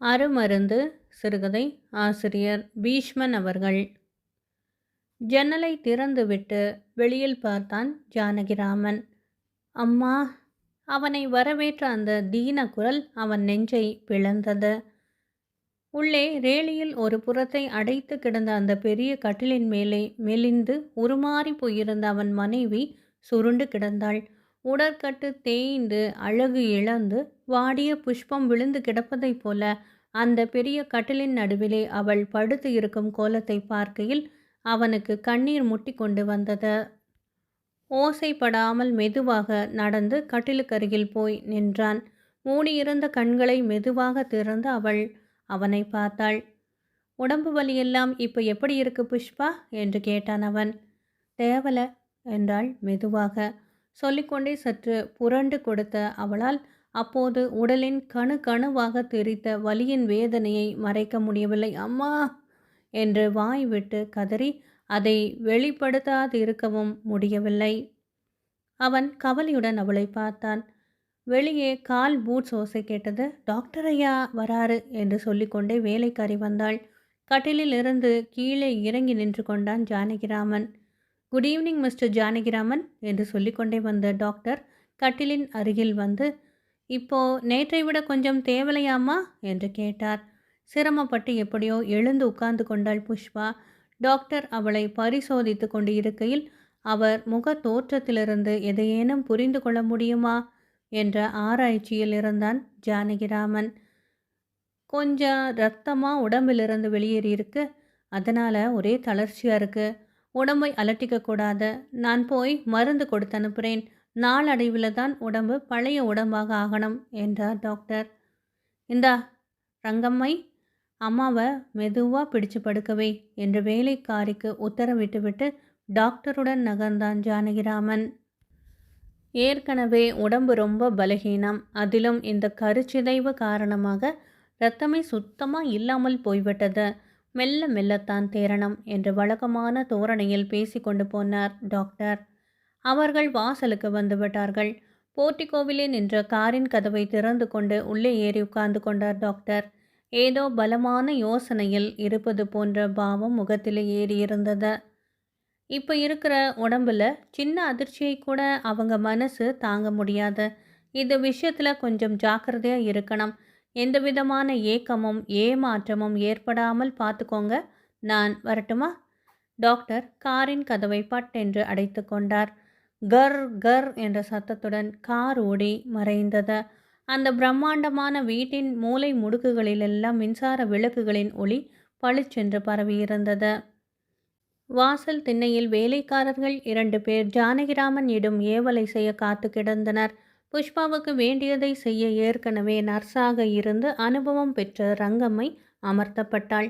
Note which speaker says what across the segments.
Speaker 1: அருமருந்து சிறுகதை ஆசிரியர் பீஷ்மன் அவர்கள். ஜன்னலை திறந்துவிட்டு வெளியில் பார்த்தான் ஜானகிராமன். அம்மா அவனை வரவேற்ற அந்த தீன குரல் அவன் நெஞ்சை பிளந்தது. உள்ளே ரேலியில் ஒரு புறத்தை அடைத்து கிடந்த அந்த பெரிய கட்டிலின் மேலே மெலிந்து உருமாறி போயிருந்த அவன் மனைவி சுருண்டு கிடந்தாள். உடற்கட்டு தேய்ந்து அழகு இழந்து வாடிய புஷ்பம் விழுந்து கிடப்பதைப் போல அந்த பெரிய கட்டிலின் நடுவிலே அவள் படுத்து இருக்கும் கோலத்தை பார்க்கையில் அவனுக்கு கண்ணீர் முட்டி கொண்டு வந்தது. ஓசைப்படாமல் மெதுவாக நடந்து கட்டிலுக்கருகில் போய் நின்றான். மூடியிருந்த கண்களை மெதுவாக திறந்து அவள் அவனை பார்த்தாள். உடம்பு வலியெல்லாம் இப்போ எப்படி இருக்கு புஷ்பா? என்று கேட்டான் அவன். தேவல என்றாள் மெதுவாக. சொல்லிக்கொண்டே சற்று புரண்டு கொடுத்த அவளால் அப்போது உடலின் கணு கணுவாக தெரித்த வலியின் வேதனையை மறைக்க முடியவில்லை. அம்மா! என்று வாய் விட்டு கதறி அதை வெளிப்படுத்தாதிருக்கவும் முடியவில்லை. அவன் கவலையுடன் அவளை பார்த்தான். வெளியே கால் பூட்ஸ் ஓசை கேட்டது டாக்டர் ஐயா வராரு என்று சொல்லிக்கொண்டே வேலைக்காரி வந்தாள். கட்டிலில் இருந்து கீழே இறங்கி நின்று கொண்டான் Janakiraman. Good evening mister Janakiraman என்று சொல்லிக்கொண்டே வந்த டாக்டர் கட்டிலின் அருகில் வந்து இப்போ நேற்றை விட கொஞ்சம் தேவலையாமா என்று கேட்டார். சிரமப்பட்டு எப்படியோ எழுந்து உட்கார்ந்து கொண்டாள் புஷ்பா. டாக்டர் அவளை பரிசோதித்து கொண்டு இருக்கையில் அவர் முக தோற்றத்திலிருந்து எதையேனும் புரிந்து கொள்ள முடியுமா? என்ற ஆராய்ச்சியில் இருந்தான் ஜானகிராமன். கொஞ்சம் ரத்தமாக உடம்பிலிருந்து வெளியேறியிருக்கு. அதனால் ஒரே தளர்ச்சியாக இருக்குது உடம்பை அலட்டிக்க கூடாது. நான் போய் மருந்து கொடுத்து அனுப்புகிறேன் நாளடைவில் தான் உடம்பு பழைய உடம்பாக ஆகணும் என்றார் டாக்டர். இந்தா ரங்கம்மை அம்மாவை மெதுவாக பிடிச்சு படுக்கவே என்று வேலைக்காரிக்கு உத்தரவிட்டுவிட்டு டாக்டருடன் நகர்ந்தான் ஜானகிராமன். ஏற்கனவே உடம்பு ரொம்ப பலகீனம். அதிலும் இந்த கருச்சிதைவு காரணமாக ரத்தமே சுத்தமாக இல்லாமல் போய்விட்டது. மெல்ல மெல்லத்தான் தேரணும் என்று வழக்கமான தோரணையில் பேசிக்கொண்டு போனார் டாக்டர். அவர்கள் வாசலுக்கு வந்துவிட்டார்கள் விட்டார்கள். நின்ற காரின் கதவை திறந்து கொண்டு உள்ளே ஏறி உட்கார்ந்து கொண்டார் டாக்டர். ஏதோ பலமான யோசனையில் இருப்பது போன்ற பாவம் முகத்தில் ஏறி இருந்தது இப்போ இருக்கிற உடம்புல சின்ன அதிர்ச்சியை கூட அவங்க மனசு தாங்க முடியாது. இது விஷயத்தில் கொஞ்சம் ஜாக்கிரதையாக இருக்கணும். எந்த விதமான ஏக்கமும் ஏமாற்றமும் ஏற்படாமல் பார்த்துக்கோங்க. நான் வரட்டுமா? டாக்டர் காரின் கதவை பட்டென்று அடைத்து கொண்டார். கர் கர் என்ற சத்தத்துடன் கார் ஓடி மறைந்தது. அந்த பிரம்மாண்டமான வீட்டின் மூலை முடுக்குகளிலெல்லாம் மின்சார விளக்குகளின் ஒளி பளிச்சென்று பரவியிருந்தது. வாசல் திண்ணையில் வேலைக்காரர்கள் இரண்டு பேர் ஜானகிராமன் இடும் ஏவலை செய்ய காத்து கிடந்தனர். புஷ்பாவுக்கு வேண்டியதை செய்ய ஏற்கனவே நர்ஸாக இருந்து அனுபவம் பெற்ற ரங்கம்மை அமர்த்தப்பட்டாள்.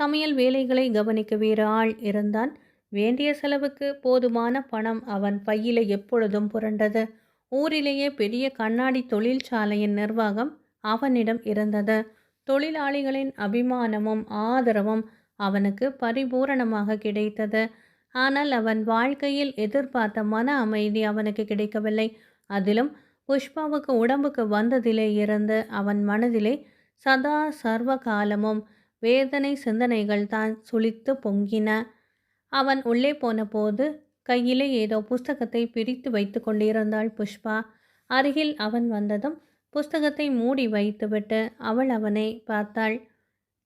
Speaker 1: சமையல் வேலைகளை கவனிக்க வேறு ஆள் இருந்தான். வேண்டிய செலவுக்கு போதுமான பணம் அவன் பையில எப்பொழுதும் புரண்டது. ஊரிலேயே பெரிய கண்ணாடி தொழிற்சாலையின் நிர்வாகம் அவனிடம் இருந்தது. தொழிலாளிகளின் அபிமானமும் ஆதரவும் அவனுக்கு பரிபூரணமாக கிடைத்தது. ஆனால் அவன் வாழ்க்கையில் எதிர்பார்த்த மன அமைதி அவனுக்கு கிடைக்கவில்லை. அதிலும் புஷ்பாவுக்கு உடம்புக்கு வந்ததிலே இருந்து அவன் மனதிலே சதா சர்வ காலமும் வேதனை சிந்தனைகள் தான் சுழித்து பொங்கின. அவன் உள்ளே போன போது கையிலே ஏதோ புஸ்தகத்தை பிரித்து வைத்து கொண்டிருந்தாள் புஷ்பா. அருகில் அவன் வந்ததும் புஸ்தகத்தை மூடி வைத்துவிட்டு அவள் அவனை பார்த்தாள்.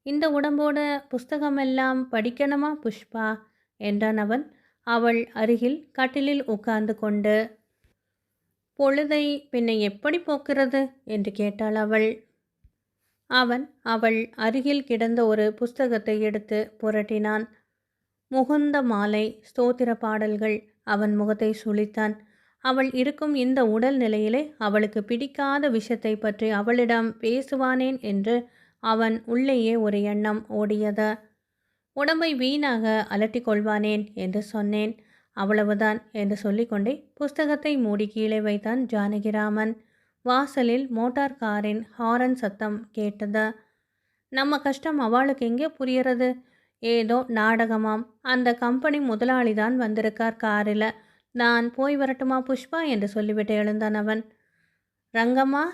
Speaker 1: இந்த உடம்போட புஸ்தகமெல்லாம் படிக்கணுமா புஷ்பா? என்றான் அவன். அவள் அருகில் கட்டிலில் உட்கார்ந்து கொண்டு பொழுதை பின்னை எப்படி போக்குறது? என்று கேட்டாள் அவள். அவன் அவள் அருகில் கிடந்த ஒரு புஸ்தகத்தை எடுத்து புரட்டினான். முகுந்த மாலை ஸ்தோத்திர பாடல்கள் அவன் முகத்தை சுழித்தான். அவள் இருக்கும் இந்த உடல் நிலையிலே அவளுக்கு பிடிக்காத விஷயத்தை பற்றி அவளிடம் பேசுவானேன் என்று அவன் உள்ளேயே ஒரு எண்ணம் ஓடியது. உடம்பை வீணாக அலட்டிக் கொள்வானேன் என்று சொன்னேன். அவ்வளவுதான் என்று சொல்லிக்கொண்டே புஸ்தகத்தை மூடி கீழே வைத்தான் ஜானகிராமன். வாசலில் மோட்டார் காரின் ஹாரன் சத்தம் கேட்டது. நம்ம கஷ்டம் அவளுக்கு எங்கே புரியறது? ஏதோ நாடகமாம். அந்த கம்பெனி முதலாளி தான் வந்திருக்கார் காரில். நான் போய் வரட்டுமா புஷ்பா? என்று சொல்லிவிட்டு எழுந்தான் அவன். ரங்கம்மா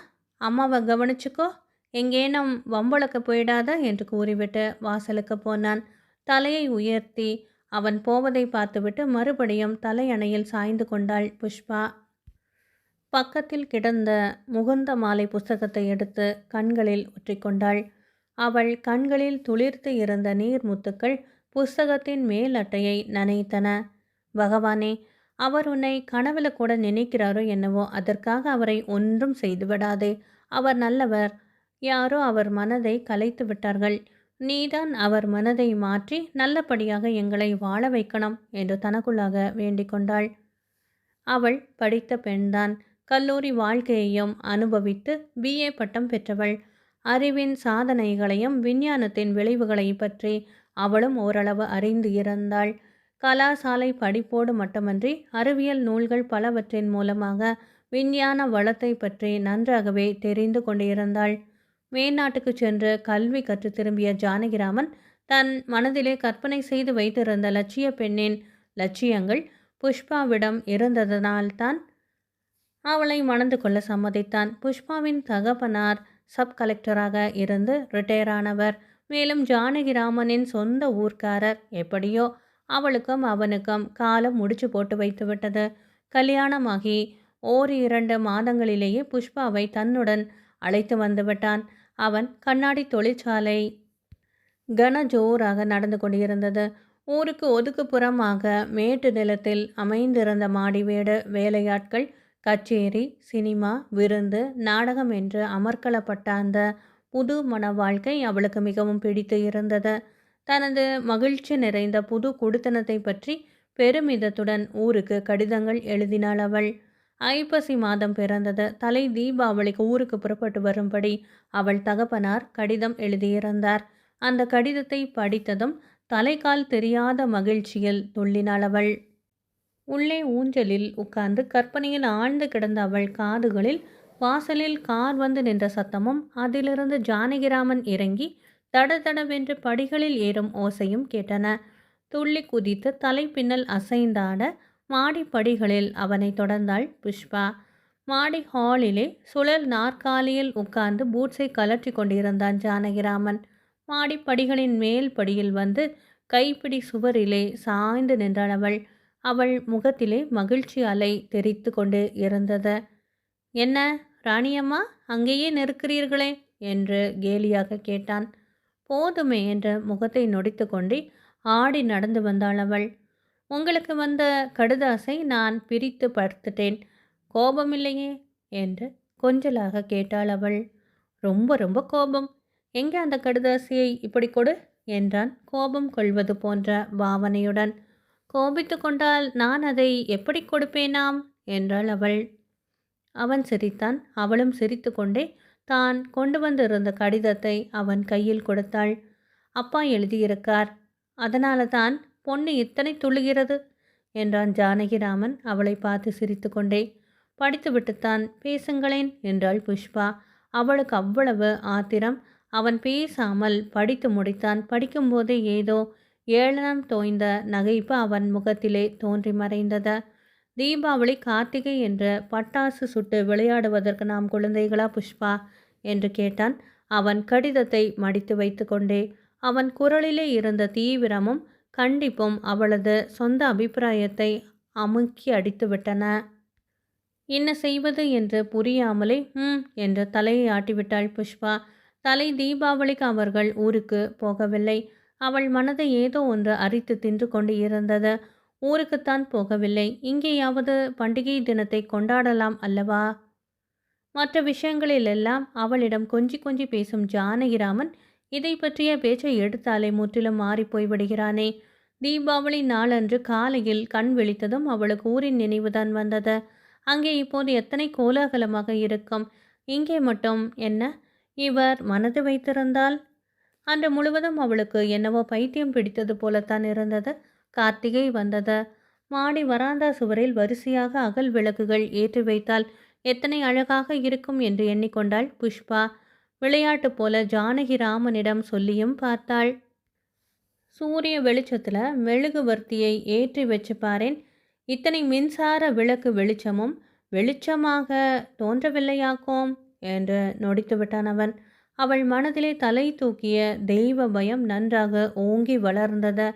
Speaker 1: அம்மாவை கவனிச்சுக்கோ. எங்கேனும் வம்பளுக்கு போயிடாத என்று கூறிவிட்டு வாசலுக்கு போனான். தலையை உயர்த்தி அவன் போவதை பார்த்துவிட்டு மறுபடியும் தலையணையில் சாய்ந்து கொண்டாள் புஷ்பா. பக்கத்தில் கிடந்த முகுந்த மாலை புஸ்தகத்தை எடுத்து கண்களில் ஒற்றிக்கொண்டாள் அவள் கண்களில் துளிர்த்து இருந்த நீர் முத்துக்கள் புஸ்தகத்தின் மேல் அட்டையை நனைத்தன. பகவானே அவர் உன்னை கனவுல கூட நினைக்கிறாரோ என்னவோ அதற்காக அவரை ஒன்றும் செய்து விடாதே அவர் நல்லவர். யாரோ அவர் மனதை கலைத்து விட்டார்கள். நீதான் அவர் மனதை மாற்றி நல்லபடியாக எங்களை வாழ வைக்கணும் என்று தனக்குள்ளாக வேண்டிக் கொண்டாள். அவள் படித்த பெண்தான். கல்லூரி வாழ்க்கையையும் அனுபவித்து பிஏ பட்டம் பெற்றவள். அறிவின் சாதனைகளையும் விஞ்ஞானத்தின் விளைவுகளை பற்றி அவளும் ஓரளவு அறிந்து இருந்தாள் கலாசாலை படிப்போடு மட்டுமன்றி அறிவியல் நூல்கள் பலவற்றின் மூலமாக விஞ்ஞான வளத்தை பற்றி நன்றாகவே தெரிந்து கொண்டிருந்தாள். மேநாட்டுக்கு சென்று கல்வி கற்று திரும்பிய ஜானகிராமன் தன் மனதிலே கற்பனை செய்து வைத்திருந்த லட்சிய பெண்ணின் லட்சியங்கள் புஷ்பாவிடம் இருந்ததனால்தான் அவளை மணந்து கொள்ள சம்மதித்தான். புஷ்பாவின் தகப்பனார் சப் கலெக்டராக இருந்து ரிட்டையர் ஆனவர். மேலும் ஜானகிராமனின் சொந்த ஊர்க்காரர் எப்படியோ அவளுக்கும் அவனுக்கும் காலம் முடிச்சு போட்டு வைத்து விட்டது. கல்யாணமாகி ஓர் இரண்டு மாதங்களிலேயே புஷ்பாவை தன்னுடன் அழைத்து வந்துவிட்டான். அவன் கண்ணாடி தொழிற்சாலை கன ஜோராக நடந்து கொண்டிருந்தது. ஊருக்கு ஒதுக்குப்புறமாக மேட்டு நிலத்தில் அமைந்திருந்த மாடி வீடு வேலையாட்கள் கச்சேரி சினிமா விருந்து நாடகம் என்று அமர்க்களப்பட்ட அந்த புது மன வாழ்க்கை அவளுக்கு மிகவும் பிடித்து இருந்தது. தனது மகிழ்ச்சி நிறைந்த புது குடித்தனத்தை பற்றி பெருமிதத்துடன் ஊருக்கு கடிதங்கள் எழுதினாள் அவள். ஐப்பசி மாதம் பிறந்தது. தலை தீபாவளிக்கு ஊருக்கு புறப்பட்டு வரும்படி அவள் தகப்பனார் கடிதம் எழுதியிருந்தார். அந்த கடிதத்தை படித்ததும் தலைக்கால் தெரியாத மகிழ்ச்சியில் துள்ளினாள் அவள். உள்ளே ஊஞ்சலில் உட்கார்ந்து கற்பனையில் ஆழ்ந்து கிடந்த அவள் காதுகளில் வாசலில் கார் வந்து நின்ற சத்தமும் அதிலிருந்து ஜானகிராமன் இறங்கி தடதடவென்று படிகளில் ஏறும் ஓசையும் கேட்டன. துள்ளி குதித்து தலைப்பின்னல் அசைந்தாட மாடிப்படிகளில் அவனை தொடர்ந்தாள் புஷ்பா. மாடி ஹாலிலே சுழல் நாற்காலியில் உட்கார்ந்து பூட்ஸை கலற்றி கொண்டிருந்தான் ஜானகிராமன். மாடிப்படிகளின் மேல் படியில் வந்து கைப்பிடி சுவரிலே சாய்ந்து நின்றாள் அவள். அவள் முகத்திலே மகிழ்ச்சி அலை தெரித்து கொண்டு இருந்தது. என்ன ராணியம்மா அங்கேயே நிற்கிறீர்களே? என்று கேலியாக கேட்டான். போதுமே என்ற முகத்தை நொடித்து கொண்டே ஆடி நடந்து வந்தாள் அவள். உங்களுக்கு வந்த கடுதாசை நான் பிரித்து படுத்துட்டேன். கோபமில்லையே? என்று கொஞ்சலாக கேட்டாள் அவள். ரொம்ப ரொம்ப கோபம். எங்கே அந்த கடுதாசியை இப்படி கொடு? என்றான் கோபம் கொள்வது போன்ற பாவனையுடன். கோபித்து கொண்டால் நான் அதை எப்படி கொடுப்பேனாம்? என்றாள் அவள். அவன் சிரித்தான். அவளும் சிரித்து கொண்டே தான் கொண்டு வந்திருந்த கடிதத்தை அவன் கையில் கொடுத்தாள். அப்பா எழுதியிருக்கார். அதனால தான் பொண்ணு இத்தனை துள்ளுகிறது? என்றான் ஜானகிராமன் அவளை பார்த்து சிரித்து கொண்டே படித்துவிட்டுத்தான் பேசுங்களேன் என்றாள் புஷ்பா. அவளுக்கு அவ்வளவு ஆத்திரம். அவன் பேசாமல் படித்து முடித்தான். படிக்கும்போதே ஏதோ ஏளனம் தோய்ந்த நகைப்பு அவன் முகத்திலே தோன்றி மறைந்தது. தீபாவளி கார்த்திகை என்று பட்டாசு சுட்டு விளையாடுவதற்கு நாம் குழந்தைகளா புஷ்பா? என்று கேட்டான். அவன் கடிதத்தை மடித்து வைத்து கொண்டே அவன் குரலிலே இருந்த தீவிரமும் கண்டிப்பும் அவளது சொந்த அபிப்பிராயத்தை அமுக்கி அடித்துவிட்டன. என்ன செய்வது? என்று புரியாமலே ம் என்று தலையை ஆட்டிவிட்டாள் புஷ்பா. தலை தீபாவளிக்கு அவர்கள் ஊருக்கு போகவில்லை. அவள் மனதை ஏதோ ஒன்று அரித்து தின்று கொண்டு இருந்தது. ஊருக்குத்தான் போகவில்லை. இங்கேயாவது பண்டிகை தினத்தை கொண்டாடலாம் அல்லவா? மற்ற விஷயங்களிலெல்லாம் அவளிடம் கொஞ்சி கொஞ்சி பேசும் ஜானகிராமன் இதை பற்றிய பேச்சை எடுத்தாலே முற்றிலும் மாறிப்போய் விடுகிறானே தீபாவளி நாளன்று காலையில் கண் விழித்ததும் அவளுக்கு ஊரின் நினைவுதான் வந்தது. அங்கே இப்போது எத்தனை கோலாகலமாக இருக்கும்? இங்கே மட்டும் என்ன? இவர் மனது வைத்திருந்தால்? அன்று முழுவதும் அவளுக்கு என்னவோ பைத்தியம் பிடித்தது போலத்தான் இருந்தது. கார்த்திகை வந்தது. மாடி வராந்தா சுவரில் வரிசையாக அகல் விளக்குகள் ஏற்றி வைத்தால் எத்தனை அழகாக இருக்கும் என்று எண்ணிக்கொண்டாள் புஷ்பா. விளையாட்டு போல ஜானகி ராமனிடம் சொல்லியும் பார்த்தாள். சூரிய வெளிச்சத்தில் மெழுகுவர்த்தியை ஏற்றி வச்சு பாரேன் இத்தனை மின்சார விளக்கு வெளிச்சமும் வெளிச்சமாக தோன்றவில்லையாக்கோம்? என்று நொடித்து விட்டான் அவன். அவள் மனதிலே தலை தூக்கிய தெய்வ பயம் நன்றாக ஓங்கி வளர்ந்தது.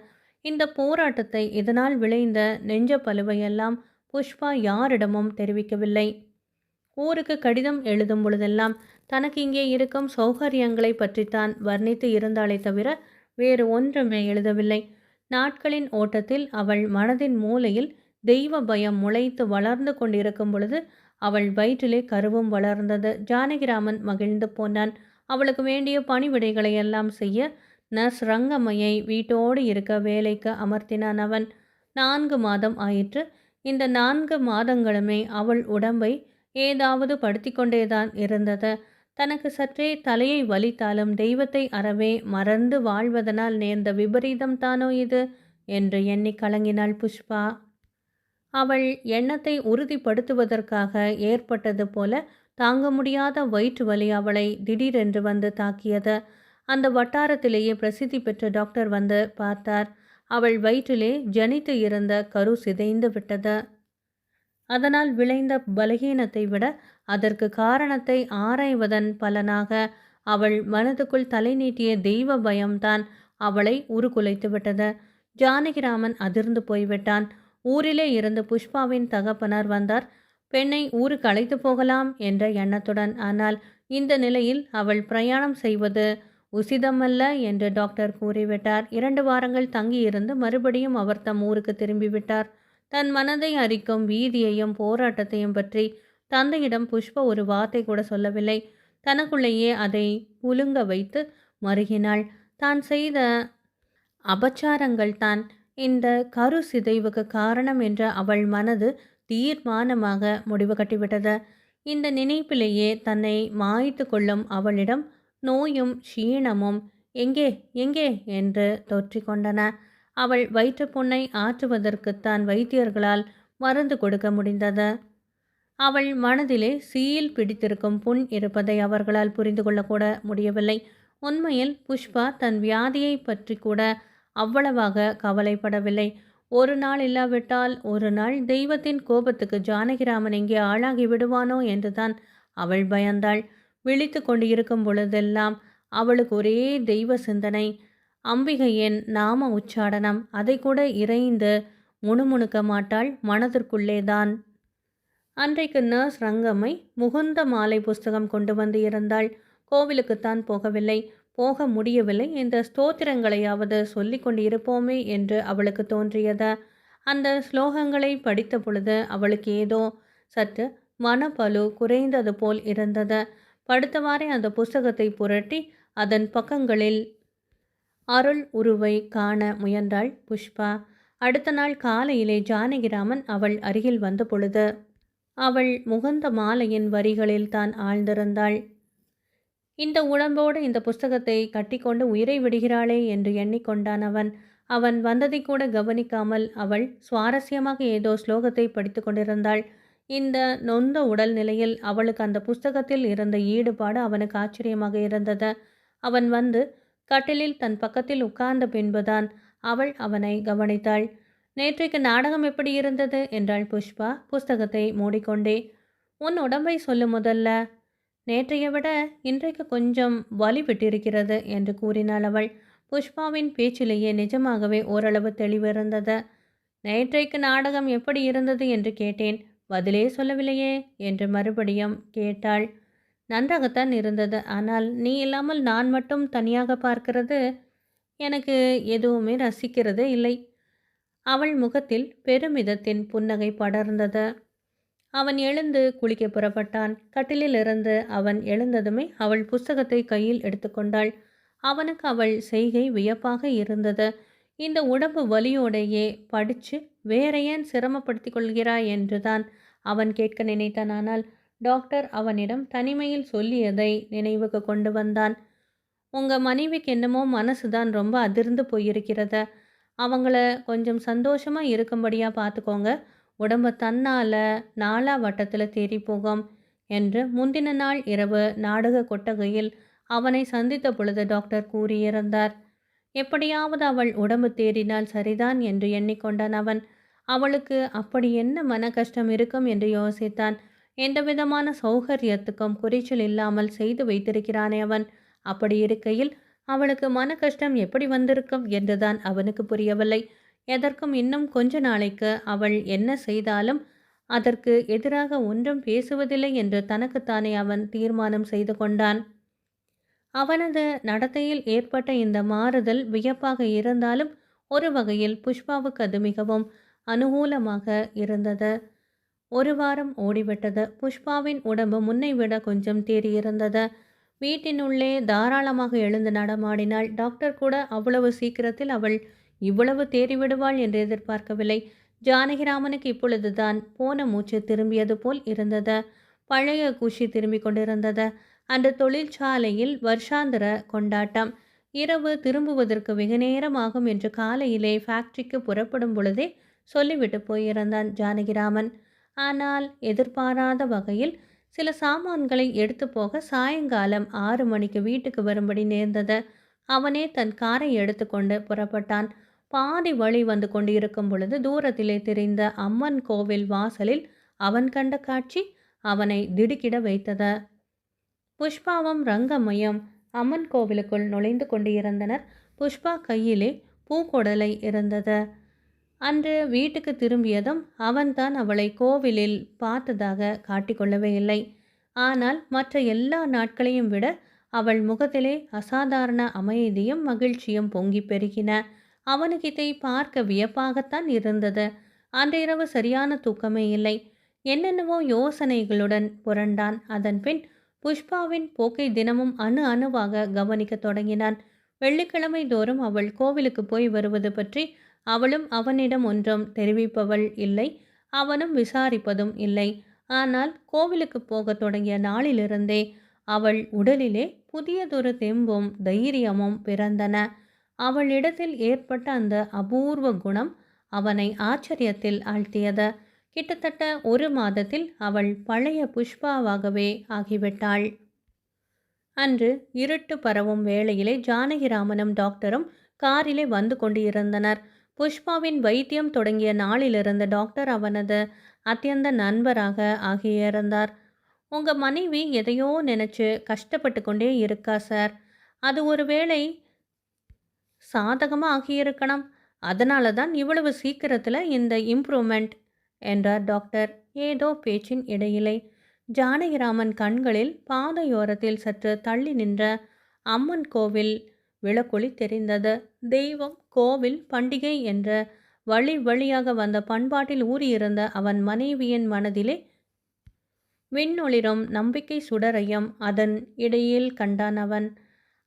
Speaker 1: இந்த போராட்டத்தை இதனால் விளைந்த நெஞ்ச பலுவையெல்லாம் புஷ்பா யாரிடமும் தெரிவிக்கவில்லை. ஊருக்கு கடிதம் எழுதும் பொழுதெல்லாம் தனக்கு இங்கே இருக்கும் சௌகரியங்களை பற்றித்தான் வர்ணித்து இருந்தாலே தவிர வேறு ஒன்றுமே எழுதவில்லை. நாட்களின் ஓட்டத்தில் அவள் மனதின் மூலையில் தெய்வ பயம் முளைத்து வளர்ந்து கொண்டிருக்கும் பொழுது அவள் வயிற்றிலே கருவும் வளர்ந்தது. ஜானகிராமன் மகிழ்ந்து போனான். அவளுக்கு வேண்டிய பணிவிடைகளை எல்லாம் செய்ய நர்ஸ் ரங்கம்மையை வீட்டோடு இருக்க வேலைக்கு அமர்த்தினான் அவன். நான்கு மாதம் ஆயிற்று. இந்த நான்கு மாதங்களுமே அவள் உடம்பை ஏதாவது படுத்தி கொண்டேதான் இருந்தது. தனக்கு சற்றே தலையை வலித்தாலும் தெய்வத்தை அறவே மறந்து வாழ்வதனால் நேர்ந்த விபரீதம் தானோ இது? என்று எண்ணி கலங்கினாள் புஷ்பா. அவள் எண்ணத்தை உறுதிப்படுத்துவதற்காக ஏற்பட்டது போல தாங்க முடியாத வயிற்று வலி அவளை திடீரென்று வந்து தாக்கியது. அந்த வட்டாரத்திலேயே பிரசித்தி பெற்ற டாக்டர் வந்து பார்த்தார். அவள் வயிற்றிலே ஜனித்து இருந்த கரு சிதைந்து விட்டது. அதனால் விளைந்த பலகீனத்தை விட அதற்கு காரணத்தை ஆராய்வதன் பலனாக அவள் மனதுக்குள் தலை நீட்டிய தெய்வ பயம்தான் அவளை உருக்குலைத்து விட்டது. ஜானகிராமன் அதிர்ந்து போய்விட்டான். ஊரிலே இருந்து புஷ்பாவின் தகப்பனார் வந்தார். பெண்ணை ஊருக்கு அழைத்து போகலாம் என்ற எண்ணத்துடன் ஆனால் இந்த நிலையில் அவள் பிரயாணம் செய்வது உசிதமல்ல என்று டாக்டர் கூறிவிட்டார். இரண்டு வாரங்கள் தங்கியிருந்து மறுபடியும் அவர் தம் ஊருக்கு திரும்பிவிட்டார். தன் மனதை அரிக்கும் வீதியையும் போராட்டத்தையும் பற்றி தந்தையிடம் புஷ்ப ஒரு வார்த்தை கூட சொல்லவில்லை. தனக்குள்ளேயே அதை புழுங்க வைத்து மருகினாள். தான் செய்த அபச்சாரங்கள் தான். இந்த கரு சிதைவுக்கு காரணம் என்ற அவள் மனது தீர்மானமாக முடிவு கட்டிவிட்டது. இந்த நினைப்பிலேயே தன்னை மாய்த்து கொள்ளும் அவளிடம் நோயும் க்ஷீணமும் எங்கே எங்கே என்று தொற்றிக்கொண்டன அவள் வயிற்றுப்புண்ணை ஆற்றுவதற்குத்தான் வைத்தியர்களால் மருந்து கொடுக்க முடிந்தது. அவள் மனதிலே சீல் பிடித்திருக்கும் புண் இருப்பதை அவர்களால் புரிந்து கொள்ளக்கூட முடியவில்லை. உண்மையில் புஷ்பா தன் வியாதியை பற்றி கூட அவ்வளவாக கவலைப்படவில்லை. ஒரு நாள் இல்லாவிட்டால் ஒரு நாள் தெய்வத்தின் கோபத்துக்கு ஜானகிராமன் எங்கே ஆளாகி விடுவானோ என்றுதான் அவள் பயந்தாள். விழித்து கொண்டு இருக்கும் பொழுதெல்லாம் அவளுக்கு ஒரே தெய்வ சிந்தனை. அம்பிகையின் நாம உச்சாடனம் அதை கூட இறைந்து முணுமுணுக்க மாட்டாள் மனதிற்குள்ளேதான். அன்றைக்கு நர்ஸ் ரங்கம்மை முகுந்த மாலை புஸ்தகம் கொண்டு வந்து இருந்தாள். கோவிலுக்குத்தான் போகவில்லை. போக முடியவில்லை இந்த ஸ்தோத்திரங்களையாவது சொல்லி கொண்டு இருப்போமே என்று அவளுக்கு தோன்றியது. அந்த ஸ்லோகங்களை படித்த பொழுது அவளுக்கு ஏதோ சற்று மனப்பலு குறைந்தது போல் இருந்தது. படுத்தவாறே அந்த புஸ்தகத்தை புரட்டி அதன் பக்கங்களில் அருள் உருவை காண முயன்றாள் புஷ்பா. அடுத்த நாள் காலையிலே ஜானகிராமன் அவள் அருகில் வந்த பொழுது அவள் முகந்த மாலையின் வரிகளில் தான் ஆழ்ந்திருந்தாள். இந்த உடம்போடு இந்த புஸ்தகத்தை கட்டிக்கொண்டு உயிரை விடுகிறாளே என்று எண்ணிக்கொண்டான் அவன். அவன் வந்ததை கூட கவனிக்காமல் அவள் சுவாரஸ்யமாக ஏதோ ஸ்லோகத்தை படித்து கொண்டிருந்தாள். இந்த நொந்த உடல் நிலையில் அவளுக்கு அந்த புஸ்தகத்தில் இருந்த ஈடுபாடு அவனுக்கு ஆச்சரியமாக இருந்தது. அவன் வந்து கட்டிலில் தன் பக்கத்தில் உட்கார்ந்த பின்புதான் அவள் அவனை கவனித்தாள். நேற்றைக்கு நாடகம் எப்படி இருந்தது? என்றாள் புஷ்பா. புஸ்தகத்தை மூடிக்கொண்டே. உன் உடம்பை சொல்லு முதல்ல. நேற்றைய விட இன்றைக்கு கொஞ்சம் வலி விட்டிருக்கிறது என்று கூறினாள் அவள். புஷ்பாவின் பேச்சிலேயே நிஜமாகவே ஓரளவு தெளிவிருந்தது நேற்றைக்கு நாடகம் எப்படி இருந்தது என்று கேட்டேன். பதிலே சொல்லவில்லையே என்று மறுபடியும் கேட்டாள். நன்றாகத்தான் இருந்தது. ஆனால் நீ இல்லாமல் நான் மட்டும் தனியாக பார்க்கிறது எனக்கு எதுவுமே ரசிக்கிறதே இல்லை. அவள் முகத்தில் பெருமிதத்தின் புன்னகை படர்ந்தது. அவன் எழுந்து குளிக்க புறப்பட்டான். கட்டிலிலிருந்து அவன் எழுந்ததுமே அவள் புஸ்தகத்தை கையில் எடுத்துக்கொண்டாள் அவனுக்கு அவள் செய்கை வியப்பாக இருந்தது. இந்த உடம்பு வலியோடையே படித்து வேற ஏன் சிரமப்படுத்தி கொள்கிறாய் என்றுதான் அவன் கேட்க நினைத்தான் ஆனால் டாக்டர் அவனிடம் தனிமையில் சொல்லியதை நினைவுக்கு கொண்டு வந்தான். உங்கள் மனைவிக்கு என்னமோ மனசுதான் ரொம்ப அதிர்ந்து போயிருக்கிறது. அவங்கள கொஞ்சம் சந்தோஷமாக இருக்கும்படியாக பார்த்துக்கோங்க உடம்பு தன்னால் நாலா வட்டத்தில் தேறி போகும் என்று முந்தின நாள் இரவு நாடக கொட்டகையில் அவனை சந்தித்த பொழுது டாக்டர் கூறியிருந்தார். எப்படியாவது அவள் உடம்பு தேறினால் சரிதான் என்று எண்ணிக்கொண்டான் அவன் அவளுக்கு அப்படி என்ன மன கஷ்டம் இருக்கும் என்று யோசித்தான். எந்த விதமான சௌகரியத்துக்கும் குறைச்சல் இல்லாமல் செய்து வைத்திருக்கிறானே அவன். அப்படி இருக்கையில் அவளுக்கு மன கஷ்டம் எப்படி வந்திருக்கும் என்றுதான் அவனுக்கு புரியவில்லை. எதற்கும் இன்னும் கொஞ்ச நாளைக்கு அவள் என்ன செய்தாலும் அதற்கு எதிராக ஒன்றும் பேசுவதில்லை என்று தனக்குத்தானே அவன் தீர்மானம் செய்து கொண்டான். அவனது நடத்தையில் ஏற்பட்ட இந்த மாறுதல் வியப்பாக இருந்தாலும் ஒரு வகையில் புஷ்பாவுக்கு அது மிகவும் அனுகூலமாக இருந்தது. ஒரு வாரம் ஓடிவிட்டது. புஷ்பாவின் உடம்பு முன்னை விட கொஞ்சம் தேறியிருந்தது. வீட்டினுள்ளே தாராளமாக எழுந்து நடமாடினாள். டாக்டர் கூட அவ்வளவு சீக்கிரத்தில் அவள் இவ்வளவு தேறிவிடுவாள் என்று எதிர்பார்க்கவில்லை. ஜானகிராமனுக்கு இப்பொழுதுதான் போன மூச்சு திரும்பியது போல் இருந்தது. பழைய குஷி திரும்பி கொண்டிருந்தது. அந்த தொழிற்சாலையில் வருஷாந்திர கொண்டாட்டம். இரவு திரும்புவதற்கு வெகு நேரம் ஆகும் என்று காலையிலே ஃபேக்டரிக்கு புறப்படும் பொழுதே சொல்லிவிட்டு போயிருந்தான் ஜானகிராமன் ஆனால் எதிர்பாராத வகையில் சில சாமான்களை எடுத்து போக சாயங்காலம் ஆறு மணிக்கு வீட்டுக்கு வரும்படி நேர்ந்தது. அவனே தன் காரை எடுத்துக்கொண்டு புறப்பட்டான். பாதி வழி வந்து கொண்டிருக்கும் பொழுது தூரத்திலே தெரிந்த அம்மன் கோவில் வாசலில் அவன் கண்ட காட்சி அவனை திடுக்கிட வைத்தது. புஷ்பாவும் ரங்கம்மையும் அம்மன் கோவிலுக்குள் நுழைந்து கொண்டிருந்தனர். புஷ்பா கையிலே பூக்கொடலை இருந்தது. அன்று வீட்டுக்கு திரும்பியதும் அவன்தான் அவளை கோவிலில் பார்த்ததாக காட்டிக்கொள்ளவே இல்லை. ஆனால் மற்ற எல்லா நாட்களையும் விட அவள் முகத்திலே அசாதாரண அமைதியும் மகிழ்ச்சியும் பொங்கி பெருகின. அவனுக்கு இதை பார்க்க வியப்பாகத்தான் இருந்தது. அன்றிரவு சரியான தூக்கமே இல்லை. என்னென்னவோ யோசனைகளுடன் புரண்டான். அதன்பின் புஷ்பாவின் போக்கை தினமும் அணு அணுவாக கவனிக்க தொடங்கினான். வெள்ளிக்கிழமை தோறும் அவள் கோவிலுக்கு போய் வருவது பற்றி அவளும் அவனிடம் ஒன்றும் தெரிவிப்பவள் இல்லை அவனும் விசாரிப்பதும் இல்லை. ஆனால் கோவிலுக்கு போக தொடங்கிய நாளிலிருந்தே அவள் உடலிலே புதியதொரு தெம்பும் தைரியமும் பிறந்தன. அவளிடத்தில் ஏற்பட்ட அந்த அபூர்வ குணம் அவனை ஆச்சரியத்தில் ஆழ்த்தியது. கிட்டத்தட்ட ஒரு மாதத்தில் அவள் பழைய புஷ்பாவாகவே ஆகிவிட்டாள். அன்று இருட்டு பரவும் வேளையிலே ஜானகிராமனும் டாக்டரும் காரிலே வந்து கொண்டிருந்தனர். புஷ்பாவின் வைத்தியம் தொடங்கிய நாளிலிருந்து டாக்டர் அவனது அத்தியந்த நண்பராக ஆகியிருந்தார். உங்கள் மனைவி எதையோ நினச்சி கஷ்டப்பட்டு கொண்டே இருக்கா சார்? அது ஒருவேளை சாதகமாக ஆகியிருக்கணும் அதனால தான் இவ்வளவு சீக்கிரத்தில் இந்த இம்ப்ரூவ்மெண்ட் என்றார் டாக்டர். ஏதோ பேச்சின் இடையிலே ஜானகிராமன் கண்களில் பாதையோரத்தில் சற்று தள்ளி நின்ற அம்மன் கோவில் விளக்கொளி தெரிந்தது. தெய்வம் கோவில் பண்டிகை என்ற வழி வழியாக வந்த பண்பாட்டில் ஊறியிருந்த அவன் மனைவியின் மனதிலே விண்ணொளிரும் நம்பிக்கை சுடரையும் அதன் இடையில் கண்டான் அவன்.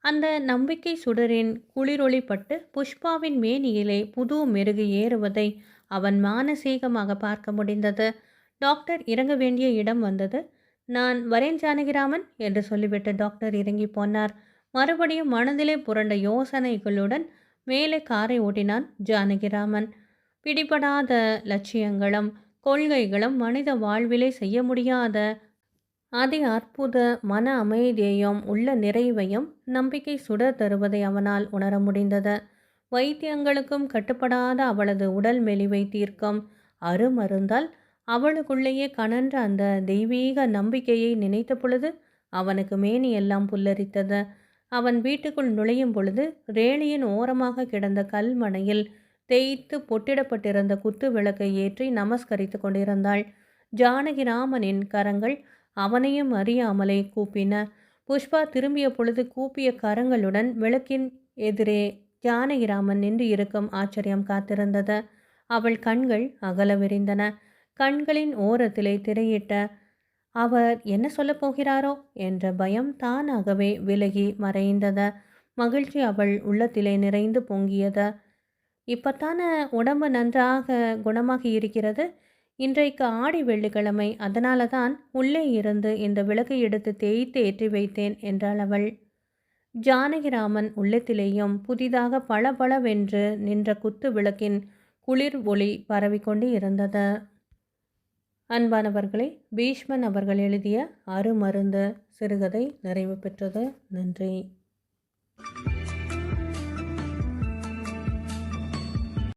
Speaker 1: அந்த நம்பிக்கை சுடரின் குளிரொளிப்பட்டு புஷ்பாவின் மேனியிலே புது மெருகு ஏறுவதை அவன் மானசீகமாக பார்க்க முடிந்தது. டாக்டர் இறங்க வேண்டிய இடம் வந்தது. நான் வரேன் ஜானகிராமன் என்று சொல்லிவிட்டு டாக்டர் இறங்கி போனார். மறுபடியும் மனதிலே புரண்ட யோசனைகளுடன் மேலே காரை ஓட்டினான் ஜானகிராமன். பிடிபடாத லட்சியங்களும் கொள்கைகளும் மனித வாழ்விலே செய்ய முடியாத அதி அற்புத மன அமைதியையும் உள்ள நிறைவையும் நம்பிக்கை சுட தருவதை அவனால் உணர முடிந்தது. வைத்தியங்களுக்கும் கட்டுப்படாத அவளது உடல் மெலிவை தீர்க்கும். அருமருந்தால் அவளுக்குள்ளேயே கணன்ற அந்த தெய்வீக நம்பிக்கையை நினைத்த பொழுது அவனுக்கு மேனி எல்லாம் புல்லரித்தது. அவன் வீட்டுக்குள் நுழையும் பொழுது ரேலியின் ஓரமாக கிடந்த கல்மனையில் தேய்த்து பொட்டிடப்பட்டிருந்த குத்து விளக்கை ஏற்றி நமஸ்கரித்து கொண்டிருந்தாள். ஜானகிராமனின் கரங்கள் அவனையும் அறியாமலே கூப்பின. புஷ்பா திரும்பிய பொழுது கூப்பிய கரங்களுடன் விளக்கின் எதிரே ஜானகிராமன் நின்று இருக்கும் ஆச்சரியம் காத்திருந்தது. அவள் கண்கள் அகல விரிந்தன. கண்களின் ஓரத்திலே திரையிட்ட அவர் என்ன சொல்லப் போகிறாரோ என்ற பயம் தானாகவே விலகி மறைந்தது. மகிழ்ச்சி அவள் உள்ளத்திலே நிறைந்து பொங்கியது. இப்பத்தான உடம்பு நன்றாக குணமாகி இருக்கிறது. இன்றைக்கு ஆடி வெள்ளிக்கிழமை அதனால தான் உள்ளே இருந்து இந்த விளக்கை எடுத்து தேய்த்து ஏற்றி வைத்தேன் என்றாள் அவள். ஜானகிராமன் உள்ளத்திலேயும் புதிதாக பளபளவென்று நின்ற குத்து விளக்கின் குளிர் ஒளி பரவிக்கொண்டு இருந்தது. அன்பானவர்களே பீஷ்மன் அவர்கள் எழுதிய அருமருந்து சிறுகதை நிறைவு பெற்றது. நன்றி.